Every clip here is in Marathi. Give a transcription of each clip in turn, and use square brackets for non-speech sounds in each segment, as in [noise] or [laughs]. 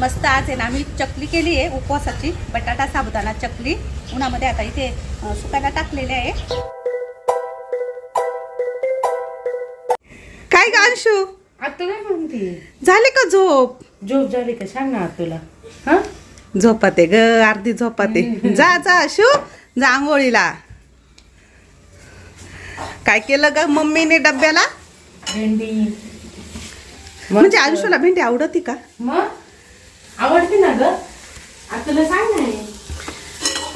मस्त आज आहे ना आम्ही चकली केली आहे उपवासाची बटाटा साबुदाणा चकली. उन्हामध्ये आता इथे सुकायला टाकलेले आहे. काय ग अंशू? आता काय म्हणते. झाले का झोप? झोप झाली का? सांग ना तुला हा? झोपाते ग अर्धी झोपाते जा जा अंशू. जा आंघोळीला. काय केलं ग मम्मीने डब्याला? भेंडी. म्हणजे अंशूला भेंडी आवडती का? मग? तुला सांग ना.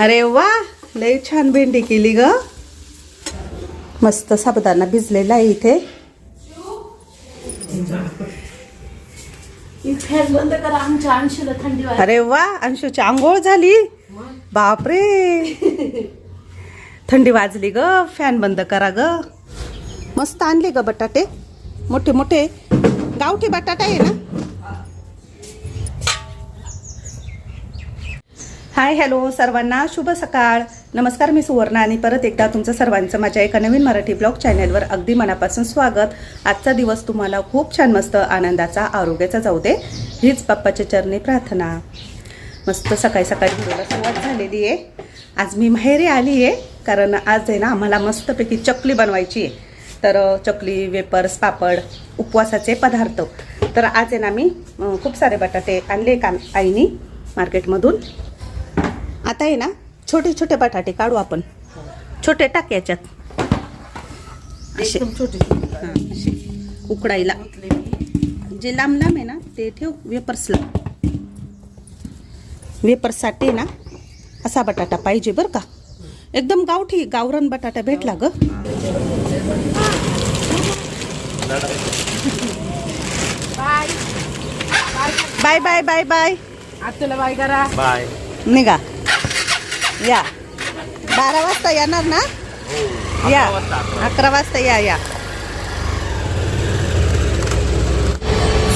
अरे वा लय छान भेंडी केली ग. मस्त साबुदाणा भिजलेला आहे इथे. अरे वा अंशूची आंघोळ झाली. बापरे. थंडी वाजली ग फॅन बंद करा ग. मस्त आणले ग बटाटे. मोठे मोठे. गावठी बटाटा आहे ना? हाय हॅलो सर्वांना शुभ सकाळ. नमस्कार मी सुवर्णा आणि परत एकदा तुमचं सर्वांचं माझ्या एका नवीन मराठी ब्लॉग चॅनलवर अगदी मनापासून स्वागत. आजचा दिवस तुम्हाला खूप छान मस्त आनंदाचा आरोग्याचा जाऊ दे हीच बाप्पाच्या चरणी प्रार्थना. मस्त सकाळी सकाळी व्हिडिओला सुरुवात झालेली आहे. आज मी माहेरी आली आहे कारण आज आहे ना आम्हाला मस्तपैकी चकली बनवायची आहे. तर चकली वेपर्स पापड उपवासाचे पदार्थ. तर आज आहे ना मी खूप सारे बटाटे आणले का आईनी मार्केटमधून. आता आहे ना छोटे छोटे बटाटे काढू आपण. छोटे टाक याच्यात. असे. एकदम छोटी. हां, असे. उकडायला. जे लांब लांब आहे ना ते ठेव वेपर्सला वेपर्ससाठी ना असा बटाटा पाहिजे बरं का. एकदम गावठी गावरण बटाटा भेटला ग. बाय. बाय बाय बाय आता तुला बाय करा. बाय. निघा. या. बारा वाजता येणार ना? या. अकरा वाजता या या.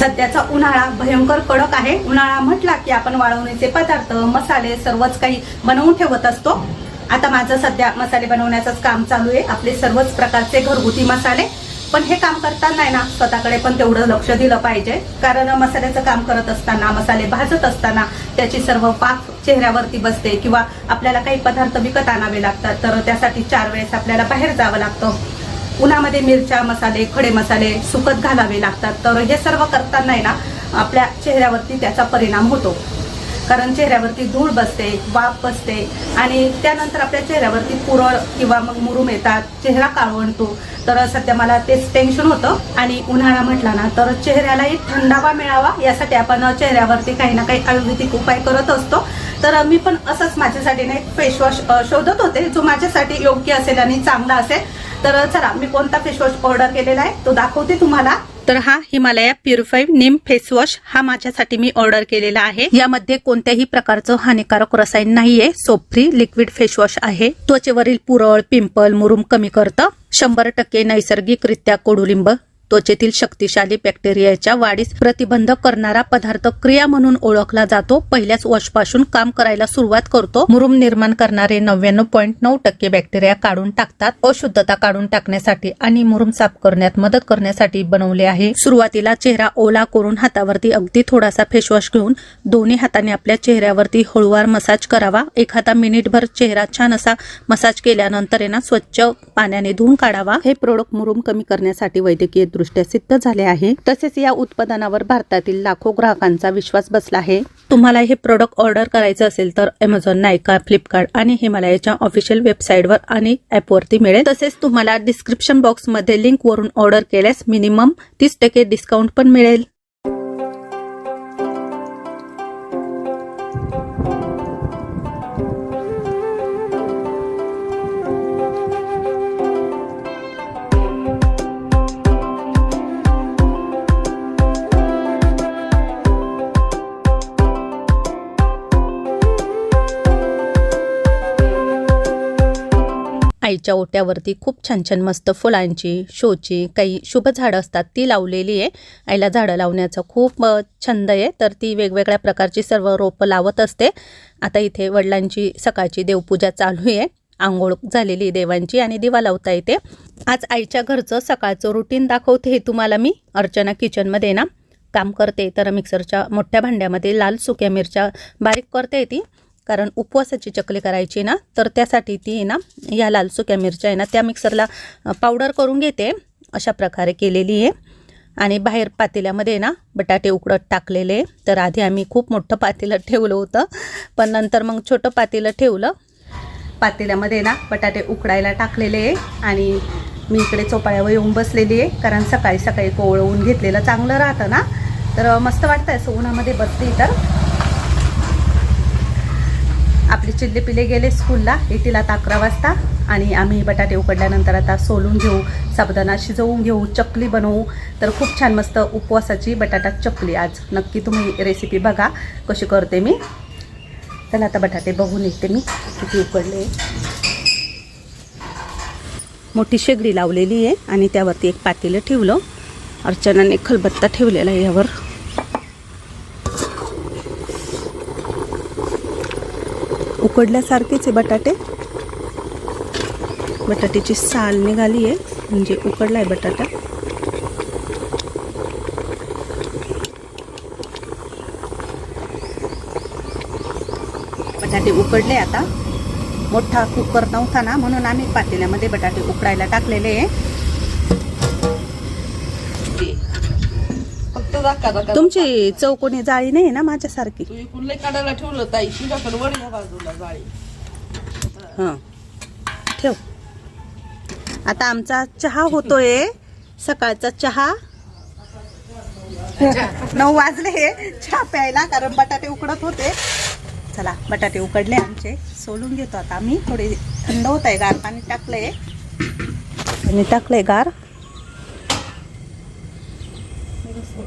सध्याचा उन्हाळा भयंकर कडक आहे. उन्हाळा म्हटला की आपण वाळवणीचे पदार्थ मसाले सर्वच काही बनवून ठेवत असतो. आता माझं सध्या मसाले बनवण्याचंच काम चालू आहे. आपले सर्वच प्रकारचे घरगुती मसाले. पण हे काम करताना आहे ना स्वतःकडे पण तेवढं लक्ष दिलं पाहिजे. कारण मसाल्याचं काम करत असताना मसाले भाजत असताना त्याची सर्व पाक चेहऱ्यावरती बसते किंवा आपल्याला काही पदार्थ विकत आणावे लागतात तर त्यासाठी चार वेळेस आपल्याला बाहेर जावं लागतं. उन्हामध्ये मिरच्या मसाले खडे मसाले सुकत घालावे लागतात. तर हे सर्व करताना आहे ना आपल्या चेहऱ्यावरती त्याचा परिणाम होतो. कारण चेहऱ्यावरती धूळ बसते वाफ बसते आणि त्यानंतर आपल्या चेहऱ्यावरती पुरळ किंवा मग मुरुम येतात चेहरा काळवणतो तर सध्या मला तेच टेन्शन होतं आणि उन्हाळा म्हटला ना तर चेहऱ्यालाही थंडावा मिळावा यासाठी आपण चेहऱ्यावरती काही ना काही आयुर्वेदिक उपाय करत असतो. तर मी पण असंच माझ्यासाठी ना एक फेसवॉश शोधत होते जो माझ्यासाठी योग्य असेल आणि चांगला असेल. तर चला मी कोणता फेसवॉश ऑर्डर केलेला आहे तो दाखवते तुम्हाला. तर हा हिमालया प्युरिफाईड निम फेसवॉश हा माझ्यासाठी मी ऑर्डर केलेला आहे. यामध्ये कोणत्याही प्रकारचं हानिकारक रसायन नाहीये. सोप फ्री लिक्विड फेसवॉश आहे. त्वचेवरील पुरळ पिंपल मुरुम कमी करतं. शंभर टक्के नैसर्गिकरित्या कोडुलिंब त्वचेतील शक्तिशाली बॅक्टेरियाच्या वाढीस प्रतिबंध करणारा पदार्थ क्रिया म्हणून ओळखला जातो. पहिल्याच वॉशपासून काम करायला सुरुवात करतो. मुरुम निर्माण करणारे नव्याण्णव पॉईंट नऊ टक्के बॅक्टेरिया काढून टाकतात. अशुद्धता काढून टाकण्यासाठी आणि मुरुम साफ करण्यात मदत करण्यासाठी बनवले आहे. सुरुवातीला चेहरा ओला करून हातावरती अगदी थोडासा फेसवॉश घेऊन दोन्ही हाताने आपल्या चेहऱ्यावरती हळूवार मसाज करावा. एखादा मिनिटभर चेहरा छान असा मसाज केल्यानंतर स्वच्छ पाण्याने धुवून काढावा. हे प्रोडक्ट मुरुम कमी करण्यासाठी वैद्यकीय दृष्ट्या सिद्ध झाले आहे. तसेच या उत्पादनावर भारतातील लाखो ग्राहकांचा विश्वास बसला आहे. तुम्हाला हे प्रोडक्ट ऑर्डर करायचं असेल तर अमेझॉन नायका फ्लिपकार्ट आणि हिमालयाच्या ऑफिशियल वेबसाईटवर आणि ॲपवरती मिळेल. तसेच तुम्हाला डिस्क्रिप्शन बॉक्समध्ये लिंक वरून ऑर्डर केल्यास मिनिमम तीस टक्के डिस्काउंट पण मिळेल. आईच्या ओट्यावरती खूप छान छान मस्त फुलांची शोची काही शुभ झाडं असतात ती लावलेली आहे. आईला झाडं लावण्याचा खूप छंद आहे. तर ती वेगवेगळ्या प्रकारची सर्व रोपं लावत असते. आता इथे वडिलांची सकाळची देवपूजा चालू आहे. आंघोळ झालेली देवांची आणि दिवा लावता येते. आज आईच्या घरचं सकाळचं रुटीन दाखवते हे तुम्हाला मी. अर्चना किचनमध्ये ना. काम करते तर मिक्सरच्या मोठ्या भांड्यामध्ये लाल सुक्या मिरच्या बारीक करते ती. कारण उपवासाची चकली करायची ना तर त्यासाठी ती आहे ना या लाल सुक्या मिरच्या आहे ना त्या मिक्सरला पावडर करून घेते. अशा प्रकारे केलेली आहे. आणि बाहेर पातेल्यामध्ये ना बटाटे उकडत टाकलेले. तर आधी आम्ही खूप मोठं पातेलं ठेवलं होतं. पण नंतर मग छोटं पातेलं ठेवलं. पातेल्यामध्ये ना बटाटे उकडायला टाकलेले आहे. आणि मी इकडे चोपाळ्यावर येऊन बसलेली आहे कारण सकाळी सकाळी कोवळवून घेतलेलं चांगलं राहतं ना. तर मस्त वाटतं असं उन्हामध्ये बसली तर. आपले चिल्ले पिले गेले स्कूलला. येतील आता अकरा वाजता. आणि आम्ही बटाटे उकडल्यानंतर आता सोलून घेऊ साबुदाणा शिजवून घेऊ चकली बनवू. तर खूप छान मस्त उपवासाची बटाटा चकली आज. नक्की तुम्ही रेसिपी बघा कशी करते मी. चला आता बटाटे बघून येते मी किती उकडले. मोठी शेगडी लावलेली आहे आणि त्यावरती एक पातेलं ठेवलं. अर्चनाने खलबत्ता ठेवलेला आहे यावर. उकडल्यासारखेच आहे बटाटे. बटाट्याची साल निघाली आहे म्हणजे उकडला आहे बटाटा. बटाटे उकडले आता. मोठा कुकर नव्हता ना म्हणून आम्ही पातेल्यामध्ये बटाटे उकडायला टाकलेले आहे. तुमची चौकोनी जाळी नाही ना माझ्यासारखी? तू इकडून लय काढायला ठेवलं ताई. तुझ्याकडे वर या बाजूला जाळी. हां. ठेव. आता आमचा चहा होतोय. सकाळचा चहा. नऊ वाजले. चहा प्यायला कारण बटाटे उकडत होते. चला बटाटे उकडले आमचे. सोलून घेतो आता आम्ही. थोडे थंड होत आहे गार पाणी टाकलंय. आणि टाकलंय गार.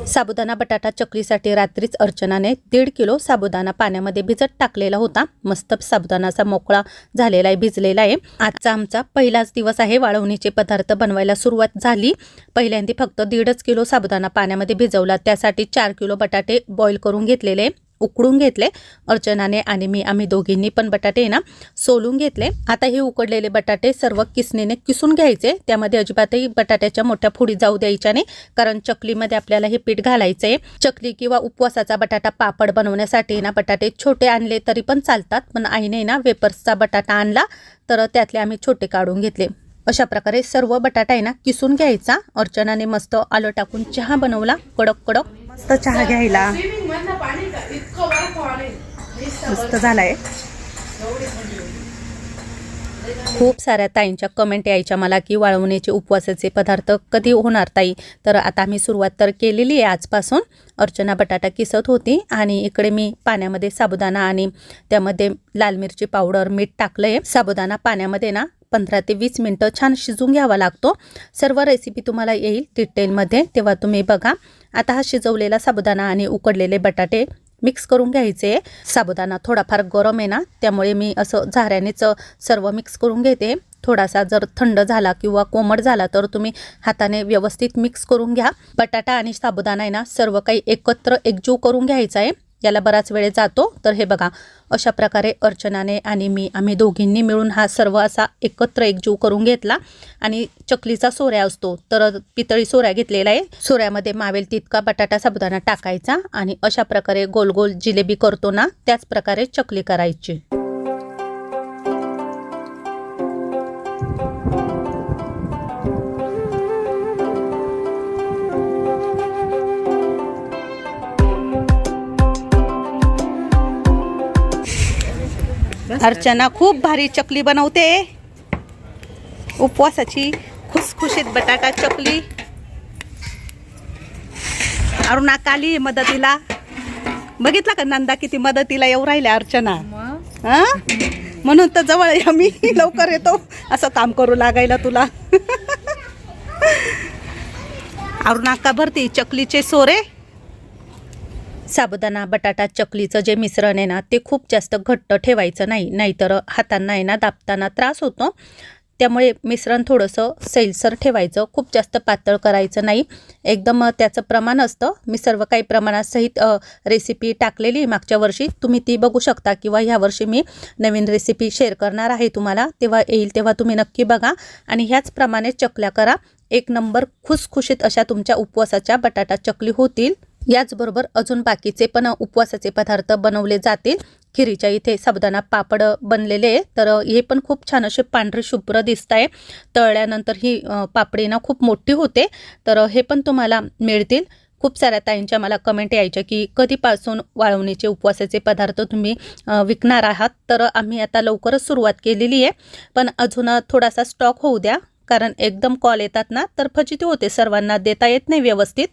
साबुदाणा बटाटा चकलीसाठी रात्रीच अर्चनाने दीड किलो साबुदाणा पाण्यामध्ये भिजत टाकलेला होता. मस्त साबुदाणाचा मोकळा झालेला आहे भिजलेला आहे. आजचा आमचा पहिलाच दिवस आहे. वाळवणीचे पदार्थ बनवायला सुरुवात झाली. पहिल्यांदा फक्त दीडच किलो साबुदाणा पाण्यामध्ये भिजवला. त्यासाठी चार किलो बटाटे बॉईल करून घेतलेले. उकडून घेतले अर्चनाने आणि मी आम्ही दोघींनी पण बटाटे ना सोलून घेतले. आता हे उकडलेले बटाटे सर्व किसणीने किसून घ्यायचे. त्यामध्ये अजिबातही बटाट्याच्या मोठ्या फुडी जाऊ द्यायच्या नाही कारण चकलीमध्ये आपल्याला हे पीठ घालायचं. आहे चकली किंवा उपवासाचा बटाटा पापड बनवण्यासाठी ना बटाटे छोटे आणले तरी पण चालतात पण आईने ना वेपर्सचा बटाटा आणला तर त्यातले आम्ही छोटे काढून घेतले. अशा प्रकारे सर्व बटाटा आहे ना किसून घ्यायचा. अर्चनाने मस्त आलं टाकून चहा बनवला कडक कडक. मस्त चहा घ्यायला स्विमिंग मधनं पाणी का इतकं वर पाणी मस्त झालाय. खूप साऱ्या ताईंच्या कमेंट यायच्या मला की वाळवणीचे उपवासाचे पदार्थ कधी होणार ताई? तर आता मी सुरुवात तर केलेली आहे आजपासून. अर्चना बटाटा किसत होती आणि इकडे मी पाण्यामध्ये साबुदाणा आणि त्यामध्ये लाल मिरची पावडर मीठ टाकलं आहे साबुदाणा पाण्यामध्ये ना पंधरा ते वीस मिनटं छान शिजून घ्यावा लागतो. सर्व रेसिपी तुम्हाला येईल डिटेलमध्ये तेव्हा तुम्ही बघा. आता हा शिजवलेला साबुदाणा आणि उकडलेले बटाटे मिक्स करून घ्यायचे. साबुदाणा थोडाफार गरम आहे ना त्यामुळे मी असं झाऱ्यानेच सर्व मिक्स करून घेते. थोडासा जर थंड झाला किंवा कोमट झाला तर तुम्ही हाताने व्यवस्थित मिक्स करून घ्या. बटाटा आणि साबुदाणा आहे ना सर्व काही एकत्र एकजीव करून घ्यायचा आहे. याला बराच वेळ जातो. तर हे बघा अशा प्रकारे अर्चनाने आणि मी आम्ही दोघींनी मिळून हा सर्व असा एकत्र एकजीव करून घेतला. आणि चकलीचा सोऱ्या असतो. तर पितळी सोऱ्या घेतलेला आहे. सोऱ्यामध्ये मावेल तितका बटाटा साबुदाणा टाकायचा आणि अशा प्रकारे गोल गोल जिलेबी करतो ना त्याच प्रकारे चकली करायची. अर्चना खूप भारी चकली बनवते. उपवासाची खुसखुशीत बटाटा चकली. अरुणा काली मदतीला. बघितला का नंदा किती मदतीला येऊ राहिल्या अर्चना? हा? म्हणून तर जवळ आम्ही लवकर येतो. असं काम करू लागायला तुला. अरुणा का भरती चकलीचे सोरे. साबुदाणा बटाटा चकलीचं जे मिश्रण आहे ना ते खूप जास्त घट्ट ठेवायचं नाही. नाहीतर हातांना आहे ना दाबताना त्रास होतो. त्यामुळे मिश्रण थोडंसं सैलसर ठेवायचं. खूप जास्त पातळ करायचं नाही. एकदम त्याचं प्रमाण असतं. मी सर्व काही प्रमाणासहित रेसिपी टाकलेली मागच्या वर्षी. तुम्ही ती बघू शकता किंवा ह्या वर्षी मी नवीन रेसिपी शेअर करणार आहे तुम्हाला. तेव्हा येईल तेव्हा तुम्ही नक्की बघा. आणि ह्याचप्रमाणे चकल्या करा. एक नंबर खुसखुशीत अशा तुमच्या उपवासाच्या बटाटा चकली होतील. याचबरोबर अजून बाकीचे पण उपवासाचे पदार्थ बनवले जातील. खिरीच्या इथे साबुदाणा पापड बनलेले आहे तर हे पण खूप छान असे पांढरे शुभ्र दिसत आहे तळल्यानंतर ही पापडी ना खूप मोठी होते. तर हे पण तुम्हाला मिळतील. खूप साऱ्या ताईंच्या मला कमेंट यायच्या की कधीपासून वाळवणीचे उपवासाचे पदार्थ तुम्ही विकणार आहात? तर आम्ही आता लवकरच सुरुवात केलेली आहे. पण अजून थोडासा स्टॉक होऊ द्या. कारण एकदम कॉल येतात ना तर फजिती होते. सर्वांना देता येत नाही व्यवस्थित.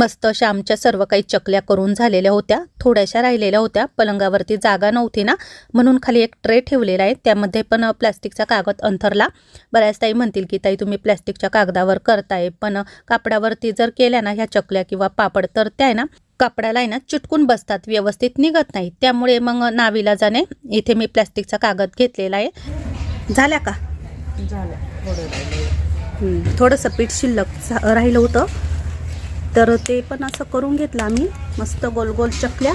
मस्त अशा आमच्या सर्व काही चकल्या करून झालेल्या होत्या. थोड्याशा राहिलेल्या होत्या. पलंगावरती जागा नव्हती ना. म्हणून खाली एक ट्रे ठेवलेला आहे. त्यामध्ये पण प्लॅस्टिकचा कागद अंथरला. बऱ्याच ताई म्हणतील की ताई तुम्ही प्लॅस्टिकच्या कागदावर करताय पण कापडावरती जर केल्या ना ह्या चकल्या किंवा पापड तर त्या आहे ना कापडाला आहे ना चिटकून बसतात. व्यवस्थित निघत नाही. त्यामुळे मग नावीला जाणे इथे मी प्लॅस्टिकचा कागद घेतलेला आहे. झाल्या का. थोडंसं पीठ शिल्लक राहिलं होतं. तर ते पण असं करून घेतलं आम्ही. मस्त गोल गोल चकल्या.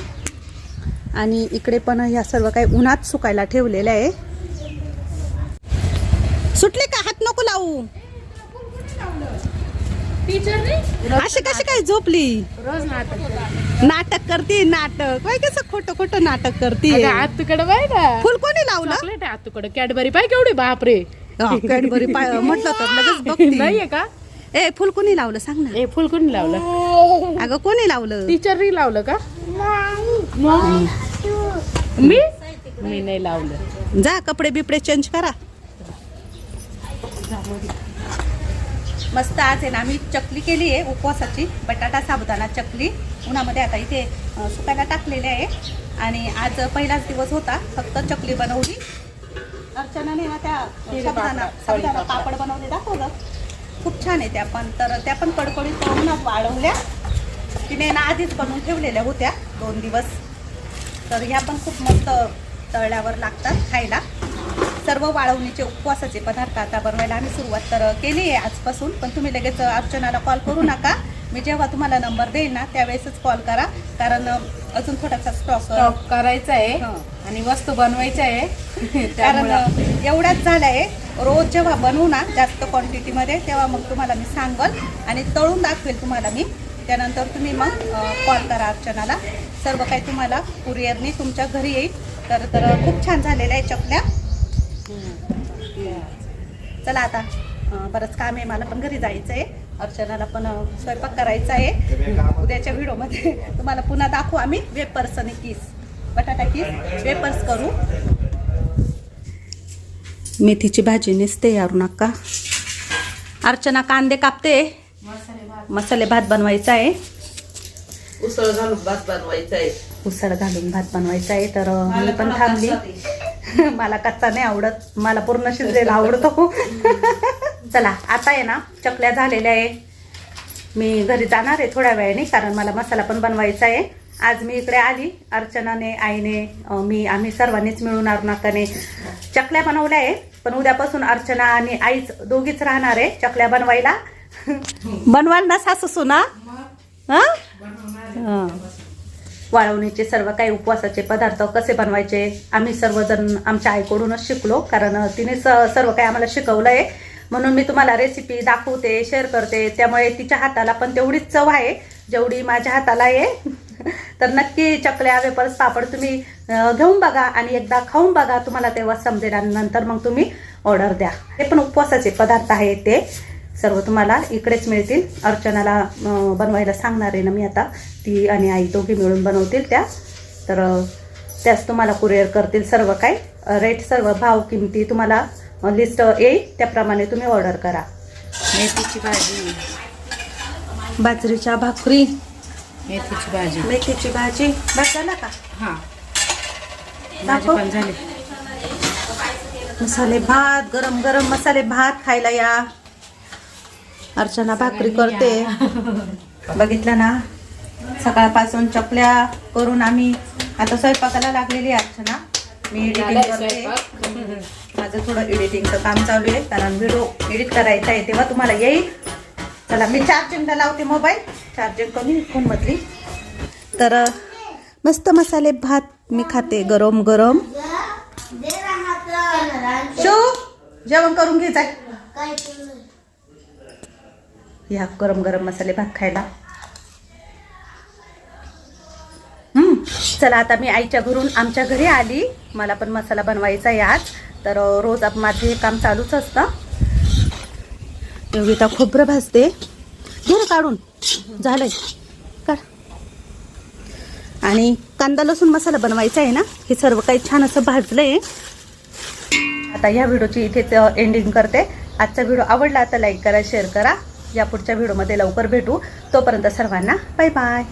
आणि इकडे पण ह्या सर्व काही उन्हात सुकायला ठेवलेल्या आहे. सुटले का? हात नको लावू. अशी कशी काय झोपली? रोज नाटक करते. नाटक. करते नाटक काय कसं खोटं खोटं नाटक करते? आतूकडे बाय ना. फुल कोणी लावलं? आतूकडे कॅडबरी पाय केवढे बापरे. हा, कॅडबरी पाय म्हटलं तर लगेच बघते. [laughs] नाहीये का? ए फुल कोणी लावलं? सांग ना. हे फुल कोणी लावलं? अगं कोणी लावलं? टीचरनी लावलं का? मग? मी? मी नाही लावलं. जा कपडे बिपडे चेंज करा. मस्त आज आहे ना आम्ही चकली केली आहे उपवासाची बटाटा साबुदाणा चकली. उन्हामध्ये आता इथे अ, सुकायला टाकलेले आहे. आणि आज पहिलाच दिवस होता फक्त चकली बनवली. अर्चनाने ना त्या साबुदाणा साबुदाणा खीर पापड. पापड बनवले दाखवलं खूप छान आहे त्या पण. तर त्या पण कडकडीत उन्हात वाढवल्या. तिने ना आधीच बनवून ठेवलेल्या होत्या दोन दिवस. तर ह्या पण खूप मस्त तळल्यावर लागतात खायला. सर्व वाळवणीचे उपवासाचे पदार्थ आता बनवायला आम्ही सुरुवात तर केली आहे आजपासून पण तुम्ही लगेच अर्चनाला कॉल करू नका. मी जेव्हा तुम्हाला नंबर देईल ना त्यावेळेसच कॉल करा. कारण अजून थोडासा स्टॉक स्टॉक करायचा आहे. आणि वस्तू बनवायच्या. आहे [laughs] कारण एवढाच झालं आहे रोज जेव्हा बनवू ना जास्त क्वांटिटीमध्ये तेव्हा मग तुम्हाला मी सांगल आणि तळून दाखवेल तुम्हाला मी. त्यानंतर तुम्ही मग कॉल करा अर्चनाला. सर्व काही तुम्हाला कुरिअरनी तुमच्या घरी येईल. तर तर खूप छान झालेल्या आहे चकल्या चला आता. बरंच काम आहे. मला पण घरी जायचं आहे अर्चनाला पण स्वयंपाक करायचा आहे. उद्याच्या व्हिडिओमध्ये [laughs] तुम्हाला पुन्हा दाखवू आम्ही. वेपर्स आणि किस. बटाटा किस वेपर्स करू. मेथीची भाजी नेसते यारू नका. अर्चना कांदे कापते. मसाले भात बनवायचा आहे. उसळ घालून भात बनवायचा आहे. उसळ घालून भात बनवायचा आहे. तर मी पण थांबली. [laughs] मला कच्चा नाही आवडत. मला पूर्ण शिजलेला आवडतो. [laughs] चला आता आहे ना चकल्या झालेल्या आहे. मी घरी जाणार आहे थोड्या वेळाने कारण मला मसाला पण बनवायचा आहे. आज मी इकडे आली अर्चनाने आईने मी आम्ही सर्वांनीच मिळून अरुणाकाने चकल्या बनवल्या आहे पण उद्यापासून अर्चना आणि आईच दोघीच राहणार आहे चकल्या बनवायला. बनवाल ना सासू सुना? वाळवणीचे सर्व काही उपवासाचे पदार्थ कसे बनवायचे? आम्ही सर्वजण आमच्या आईकडूनच शिकलो कारण तिने स- सर्व काही आम्हाला शिकवलं आहे. म्हणून मी तुम्हाला रेसिपी दाखवते शेअर करते. त्यामुळे तिच्या हाताला पण तेवढीच चव आहे. जेवढी माझ्या हाताला आहे. [laughs] तर नक्की चकल्या वेपर्स पापड तुम्ही घेऊन बघा आणि एकदा खाऊन बघा. तुम्हाला तेव्हा समजेल आणि नंतर मग तुम्ही ऑर्डर द्या. हे पण उपवासाचे पदार्थ आहेत ते. सर्व तुम्हाला इकडेच मिळतील. अर्चनाला बनवायला सांगणार आहे ना मी आता. ती आणि आई दोघी मिळून बनवतील त्या. तर त्याच तुम्हाला कुरिअर करतील सर्व काही. रेट सर्व भाव किमती तुम्हाला लिस्ट येईल. त्याप्रमाणे तुम्ही ऑर्डर करा. मेथीची भाजी. बाजरीच्या भाकरी. मेथीची भाजी. मेथीची भाजी. बस झाला का? हा. भाजी दाखव. पण झाली. मसाले भात गरम गरम मसाले भात खायला या. अर्चना भाकरी करते. बघितलं ना? सकाळपासून चकल्या करून आम्ही आता स्वयंपाकाला लागलेली अर्चना. मी एडिटिंग करते. माझं थोडं एडिटिंगचं काम चालू आहे कारण व्हिडिओ एडिट करायचा आहे तेव्हा तुम्हाला येईल. चला मी चार्जिंगला लावते मोबाईल चार्जिंग कमी फोनमधली. तर मस्त मसाले भात मी खाते गरम गरम. शो जेवण करून घे जाय. या गरम गरम मसाले भात खायला. चला आता मी आईच्या घरून आमच्या घरी आली. मला पण मसाला बनवायचा आहे आज. तर रोज आप माझं हे काम चालूच असतं. योगिता खोबरं भाजते. घे काढून. झालंय. काढ. आणि कांदा लसूण मसाला बनवायचा आहे ना? हे सर्व काही छान असं भाजलंय. आता या व्हिडिओची इथेच एंडिंग करते. आजचा व्हिडिओ आवडला तर लाईक करा शेअर करा. या पुढच्या व्हिडिओमध्ये लवकर भेटू. तोपर्यंत सर्वांना बाय बाय